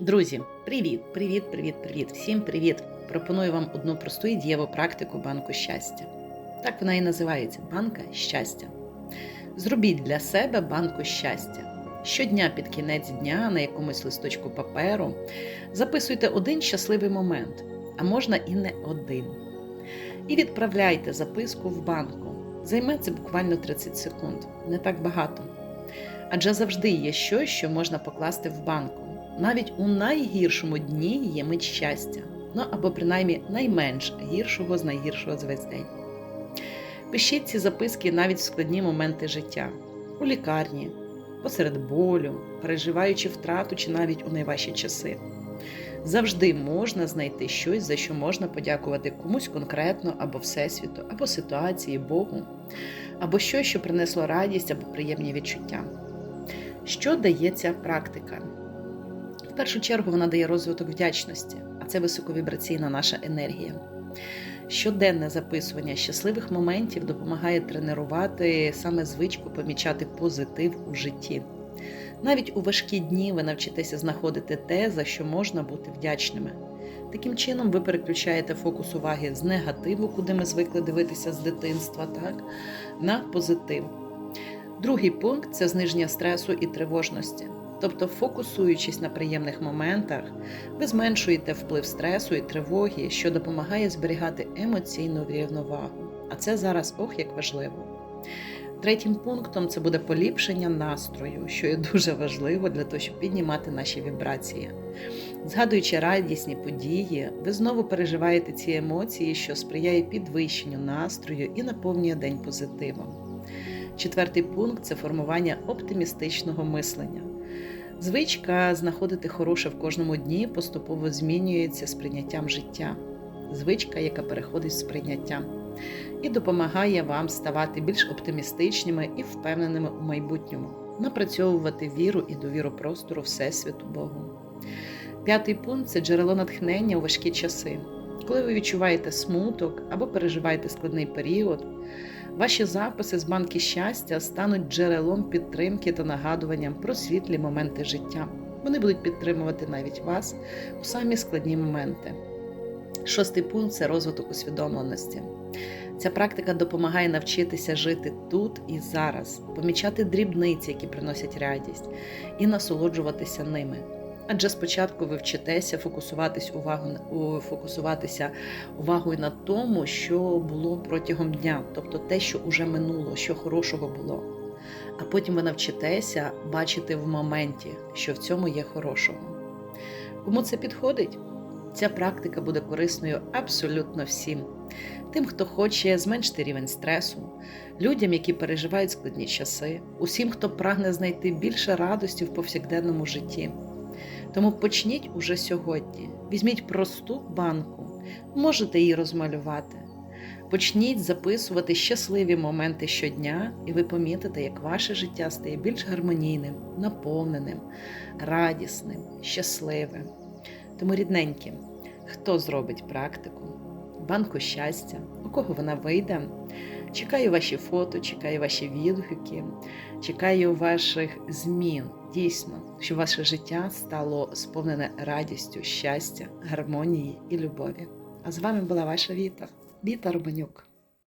Друзі, привіт, привіт, привіт, привіт. Всім привіт! Пропоную вам одну просту і дієву практику банку щастя. Так вона і називається банка щастя. Зробіть для себе банку щастя. Щодня під кінець дня на якомусь листочку паперу записуйте один щасливий момент, а можна і не один. І відправляйте записку в банку. Займе це буквально 30 секунд, не так багато. Адже завжди є щось, що можна покласти в банку. Навіть у найгіршому дні є мить щастя, ну або принаймні найменш гіршого з найгіршого з весь день. Пишіть ці записки навіть в складні моменти життя, у лікарні, посеред болю, переживаючи втрату чи навіть у найважчі часи. Завжди можна знайти щось, за що можна подякувати комусь конкретно або Всесвіту, або ситуації, Богу, або щось, що принесло радість або приємні відчуття. Що дає ця практика? Першу чергу вона дає розвиток вдячності, а це високовібраційна наша енергія. Щоденне записування щасливих моментів допомагає тренувати саме звичку помічати позитив у житті. Навіть у важкі дні ви навчитеся знаходити те, за що можна бути вдячними. Таким чином, ви переключаєте фокус уваги з негативу, куди ми звикли дивитися з дитинства, так, на позитив. Другий пункт це зниження стресу і тривожності. Тобто, фокусуючись на приємних моментах, ви зменшуєте вплив стресу і тривоги, що допомагає зберігати емоційну рівновагу. А це зараз ох як важливо. Третім пунктом це буде поліпшення настрою, що є дуже важливо для того, щоб піднімати наші вібрації. Згадуючи радісні події, ви знову переживаєте ці емоції, що сприяє підвищенню настрою і наповнює день позитивом. Четвертий пункт це формування оптимістичного мислення. Звичка знаходити хороше в кожному дні поступово змінюється з прийняттям життя. Звичка, яка переходить в сприйняття, і допомагає вам ставати більш оптимістичними і впевненими у майбутньому, напрацьовувати віру і довіру простору Всесвіту Богу. П'ятий пункт це джерело натхнення у важкі часи. Коли ви відчуваєте смуток або переживаєте складний період, ваші записи з банки щастя стануть джерелом підтримки та нагадуванням про світлі моменти життя. Вони будуть підтримувати навіть вас у самі складні моменти. Шостий пункт це розвиток усвідомленості. Ця практика допомагає навчитися жити тут і зараз, помічати дрібниці, які приносять радість, і насолоджуватися ними. Адже спочатку ви вчитеся фокусуватись увагу, фокусуватися увагою на тому, що було протягом дня, тобто те, що вже минуло, що хорошого було. А потім ви навчитеся бачити в моменті, що в цьому є хорошого. Кому це підходить? Ця практика буде корисною абсолютно всім. Тим, хто хоче зменшити рівень стресу, людям, які переживають складні часи, усім, хто прагне знайти більше радості в повсякденному житті. Тому почніть уже сьогодні. Візьміть просту банку, можете її розмалювати. Почніть записувати щасливі моменти щодня, і ви помітите, як ваше життя стає більш гармонійним, наповненим, радісним, щасливим. Тому, рідненькі, хто зробить практику, банку щастя, у кого вона вийде. Чекаю ваші фото, чекаю ваші відгуки, чекаю ваших змін. Дійсно, щоб ваше життя стало сповнене радістю, щастя, гармонії і любові. А з вами була ваша Віта, Віта Романюк.